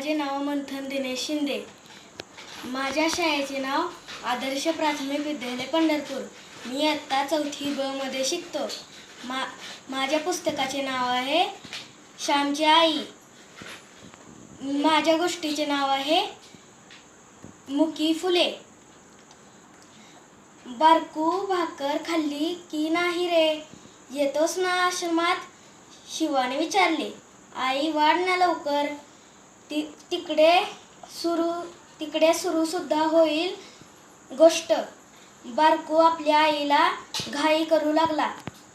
माझे नाव मंथन दिनेश शिंदे. माझ्या शाळेचे नाव आदर्श प्राथमिक विद्यालय पंढरपूर. मी आत्ता चौथी ब मध्ये शिकतो. मा माझ्या पुस्तकाचे नाव आहे श्यामची आई. माझ्या गोष्टीचे नाव आहे मुकी फुले. बारकू भाकर खाल्ली की नाही रे? येतोस ना आश्रमात? शिवाने विचारले. आई वाढ ना लवकर. ती तिकडे सुरू तिकडे सुरू सुद्धा होईल गोष्ट. बारकू आपल्या आईला घाई करू लागला.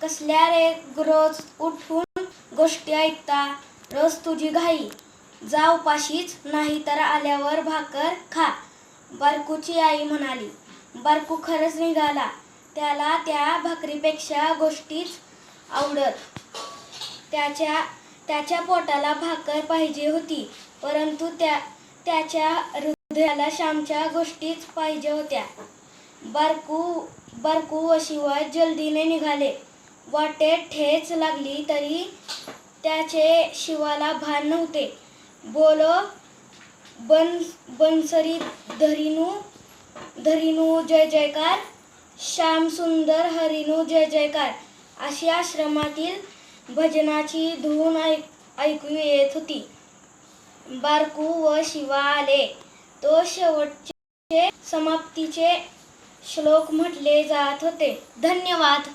कसल्या रे रोज उठून गोष्टी ऐकता? रोज तुझी घाई. जा उपाशीच नाही तर आल्यावर भाकर खा. बारकूची आई म्हणाली. बारकू खरंच निघाला. त्याला त्या भाकरीपेक्षा गोष्टीच आवडत. त्याच्या त्याच्या पोटाला भाकर पाहिजे होती परंतु त्या त्याच्या हृदयाला श्यामच्या गोष्टीच पाहिजे होत्या. बारकू बारकू व शिवाय जल्दीने निघाले. वाटेत ठेच लागली तरी त्याचे शिवाला भान नव्हते. बोलो बन बनसरी धरिनू धरिनू जय जयकार श्याम सुंदर हरिनू जय जयकार अशी आश्रमातील भजनाची धून ऐक ऐकू येत होती. बारकू व शिवा आले तो शेवटचे समाप्तीचे श्लोक म्हटले जात होते. धन्यवाद.